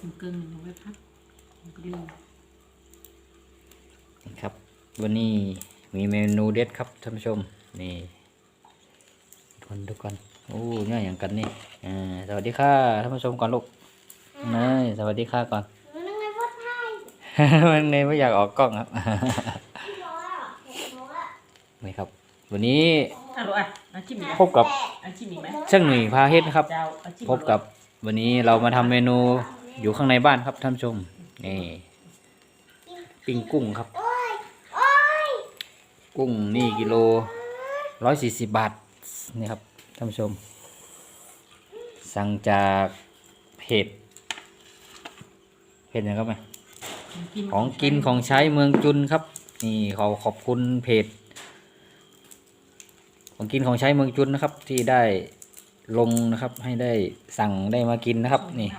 มันเกินเอาไว้พักมันก็ดีครับ วันนี้มีเมนูเด็ดครับท่านผู้ชม นี่ทุกคนทุกคนโอ้เนี่ยอย่างกันนี่อ่าสวัสดีค่ะท่านผู้ชมก่อนลูกเนยสวัสดีค่ะก่อนนั่งไงพูดไทยมันเนยไม่อยากออกกล้องครับพี่บอกว่าเห็นบอกว่านี่ครับ วันนี้อะลูกอะเอาจิ้มอีกไหมพบกับเอาจิ้มอีกไหมช่างหนุ่ยพาเฮ็ดนะครับเจ้าเอาจิ้มพบกับวันนี้เรามาทำเมนู อยู่ข้างในบ้านครับท่านผู้ชม นี่ปิ้งกุ้งครับโอ้ยโอ้ยกุ้งนี่กิโลร้อยสี่สิบบาทนี่ครับท่านผู้ชม สั่งจากเพจเพจยังครับไหมของกินของใช้เมืองจุนครับ นี่ขอขอบคุณเพจของกินของใช้เมืองจุนนะครับ ที่ได้ลงนะครับ ให้ได้สั่งได้มากินนะครับ นี่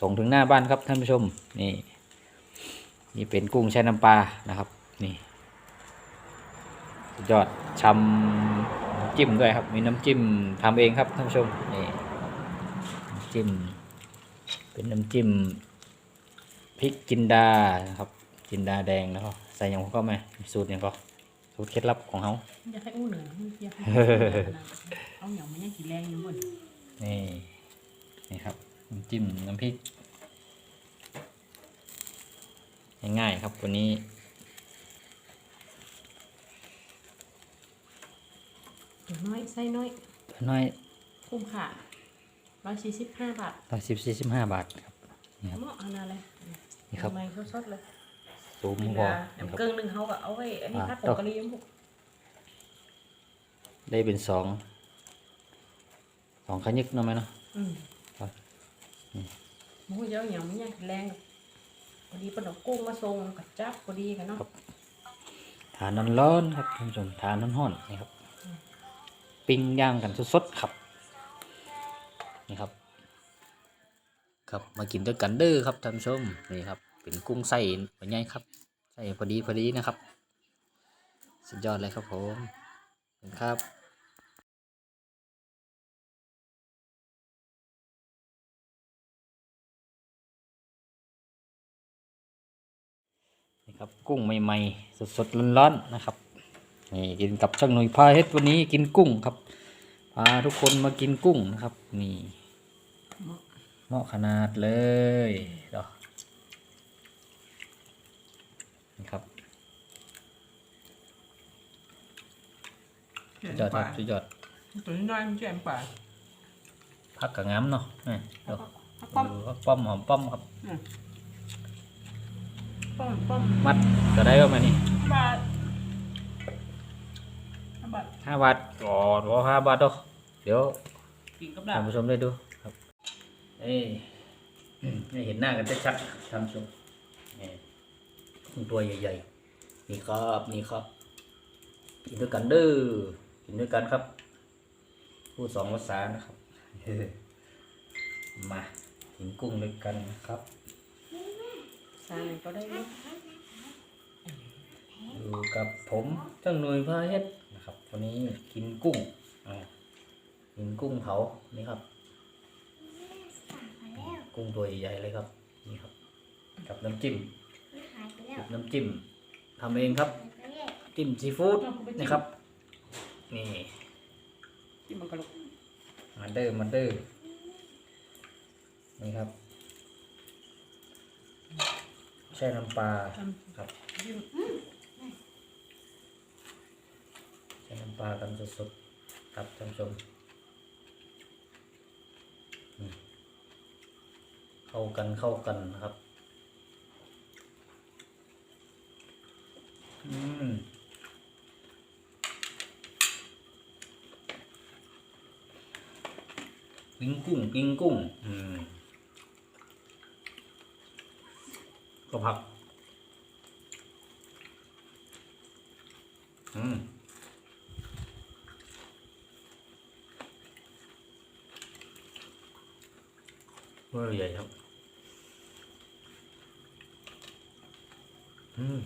ส่งถึงหน้าบ้านครับท่านผู้ชมนี่นี่เป็นกุ้งแช่น้ำปลานะครับนี่สุดยอดชำน้ำจิ้มด้วยครับ มีน้ำจิ้มทำเองครับท่านผู้ชมนี่น้ำจิ้มเป็นน้ำจิ้มพริกจินดานะครับจินดาแดงนะครับใส่หยังก็ไหมสูตรหยังก็สูตรเคล็ดลับของเขาอยากให้อู้เหนืออยากให้เอาเหนียวมันยังกี่แรงอยู่บนนี่นี่ครับน้ำ จิ้มน้ำพริก ง่ายๆครับวันนี้ตัวน้อยไส้น้อยน้อย คุ้มค่าร้อยสี่สิบห้าบาทร้อยสิบสี่สิบห้าบาทครับครับเหมาะอันนั้นเลยนี่ครับทำไมเขาสดเลยสูงกินพอนะนะคน้ำรับเกลือหนึ่งเขาก็เอาไว้อันนี้อ่าพัดผต้งองกะหรี่พวกได้เป็นสองสองขยึกเนาะไหมเนาะอื มครับหมูเยอะเหนียวมันยังกี่แรงพอดีปนเอากุ้งมาส่งกับจับพอดีกันเนาะทานร้อนๆครับท่านผู้ชมทานร้อนๆนี่ครับ ปิ้งย่างกันสดๆครับนี่ครับ ครับมากินด้วยกันเด้อครับท่านผู้ชมนี่ครับ เป็นกุ้งไส้หัวใหญ่ครับไส้พอดีพอดีนะครับ สุดยอดเลยครับผมขอบคุณครับ ครับกุ้งใหม่ๆสดๆร้อนๆนะครับนี่กินกับช่างหนุ่ยพาเฮ็ดวันนี้กินกุ้งครับพาทุกคนมากินกุ้งนะครับ นี่เหมาะเหมาะขนาดเลยเดี๋ยวนี่ครับสุดยอดครับสุดยอดตัวน้อยมันจะแอมป่าพักกับงามเนาะนี่เดี๋ยวป้อมดูครับป้อมหอมป้อมครับ ป้อมป้อมมัดก็ได้ประมาณนี้บาทห้าบาทห้าบาทอ๋อรอห้าบาทเนาะเดี๋ยวกินกับดาท่าบนผู้ชมได้ดูครับ เอ้ยให้เห็นหน้ากันชัดๆท่านผู้ชมนี่กุ้งตัวใหญ่ๆนี่ครับนี่ครับกินด้วยกันเด้อกินด้วยกันครับ พูดสองภาษานะครับมากินกุ้งด้วยกันนะครับ สายก็ได้ลูกอยู่กับผมเจ้าหน่วยพาเฮ็ดนะครับ วันนี้กินกุ้งอ่ากินกุ้งเผานี่ครับ กุ้งตัวใหญ่ๆเลยครับ นี่ครับ กับน้ำจิ้มหายไปแล้วกับน้ำจิ้มทำเองครับหายไปแล้วจิ้มซีฟู้ดนะครับ นี่ที่มันกระลุกมาเดอร์มาเดอร์นี่ครับ แช่น้ำปลาทำครับยิ้มแช่น้ำปลากันสดๆครับท่านผู้ชมอืมเข้ากันเข้ากันนะครับ อืมปิ้งกุ้งปิ้งกุ้ง อืม ก็ผัก อืมเมื่อใหญ่ครับ อืม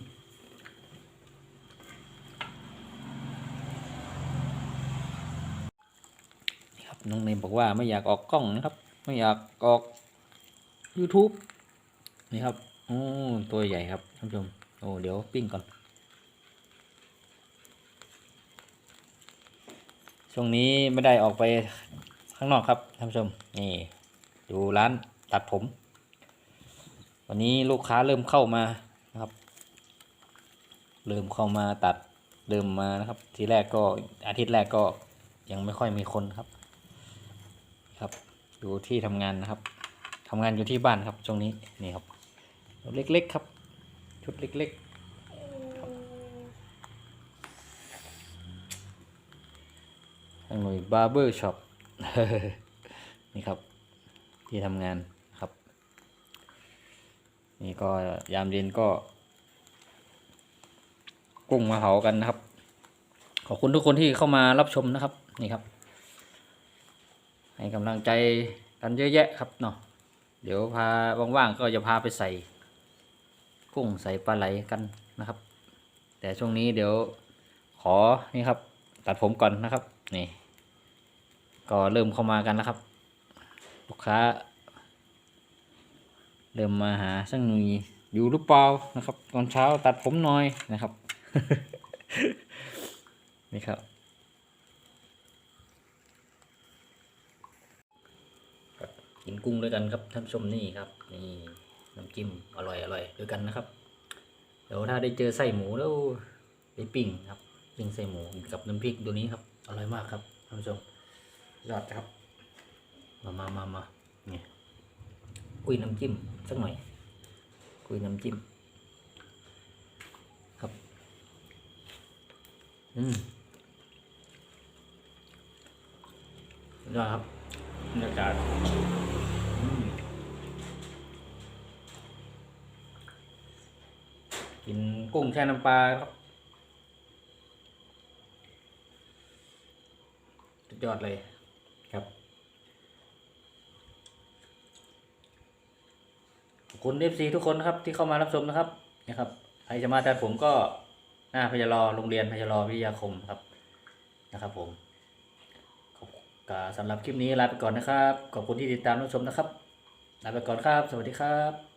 ครับน้องเนมบอกว่าไม่อยากออกกล้องนะครับ ไม่อยากออก YouTube นี่ครับ อ้ตัวใหญ่ครับท่านผู้ชม โอ้ เดี๋ยวปิ้งก่อน ช่วงนี้ไม่ได้ออกไปข้างนอกครับท่านผู้ชม นี่ดูร้านตัดผม วันนี้ลูกค้าเริ่มเข้ามานะครับ เริ่มเข้ามาตัด เริ่มมานะครับ ทีแรกก็อาทิตย์แรกก็ยังไม่ค่อยมีคนครับ ครับ อยู่ที่ทำงานนะครับทำงานอยู่ที่บ้านครับช่วงนี้นี่ครับ เล็กๆครับ ชุดเล็กๆทางหน่วยบาร์เบอร์ช็อปนี่ครับ ที่ทำงานครับ นี่ก็ยามเย็นก็ กุ้งมาเผากันนะครับ ขอบคุณทุกคนที่เข้ามารับชมนะครับ นี่ครับ ให้กำลังใจกันเยอะแยะครับเนาะเดี๋ยวพาว่างๆก็จะพาไปใส่ กุ้งใส่ปลาไหลกันนะครับ แต่ช่วงนี้เดี๋ยวขอนี่ครับ ตัดผมก่อนนะครับนี่ก็เริ่มเข้ามากันแล้วครับ ลูกค้า เริ่มมาหาช่างหนุยอยู่หรือเปล่านะครับ ตอนเช้าตัดผมหน่อยนะครับ นี่ครับกินกุ้งด้วยกันครับท่านชมนี่ครับนี่ น้ำจิ้มอร่อยอร่อยด้วยกันนะครับ เดี๋ยวถ้าได้เจอไส้หมูแล้วไปปิ้งครับปิ้งไส้หมูกับน้ำพริกตัวนี้ครับอร่อยมากครับท่านผู้ชมยอดครับ มามามามาเนี่ยคุยน้ำจิ้มสักหน่อย คุยน้ำจิ้ม ครับ อืมยอดครับบรรยากาศอืม กุ้งแช่น้ำปลาครับสุดยอดเลยครับขอบคุณเอฟซีทุกคนนะครับ ที่เข้ามารับชมนะครับนะครับใครจะมาตัดผมก็หน้าพยารอโรงเรียนพยารอวิทยาคมครับนะครับผมสำหรับคลิปนี้ลาไปก่อนนะครับ ขอบคุณที่ติดตามรับชมนะครับลาไปก่อนครับ สวัสดีครับ